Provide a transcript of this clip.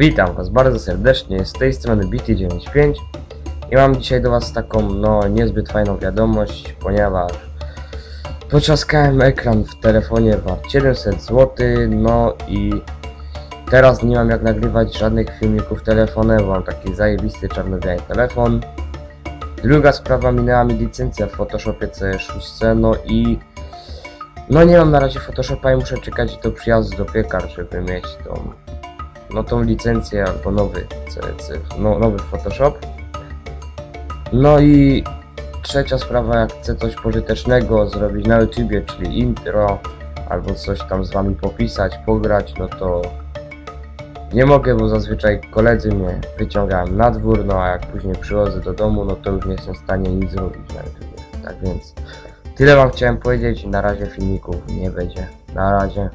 Witam Was bardzo serdecznie, z tej strony BT95 i mam dzisiaj do Was taką, no, niezbyt fajną wiadomość, ponieważ poczaskałem ekran w telefonie wart 700 zł, no i teraz nie mam jak nagrywać żadnych filmików telefonem, bo mam taki zajebisty czarno-biały telefon. Druga sprawa, minęła mi licencja w Photoshopie CS6, no i no nie mam na razie Photoshopa i muszę czekać do przyjazdu do piekar, żeby mieć tą no tą licencję albo nowy no, nowy Photoshop. No i trzecia sprawa, jak chcę coś pożytecznego zrobić na YouTubie, czyli intro, albo coś tam z wami popisać, pograć, no to nie mogę, bo zazwyczaj koledzy mnie wyciągają na dwór, no a jak później przychodzę do domu, no to już nie jestem w stanie nic zrobić na YouTubie. Tak więc tyle wam chciałem powiedzieć na razie filmików nie będzie. Na razie.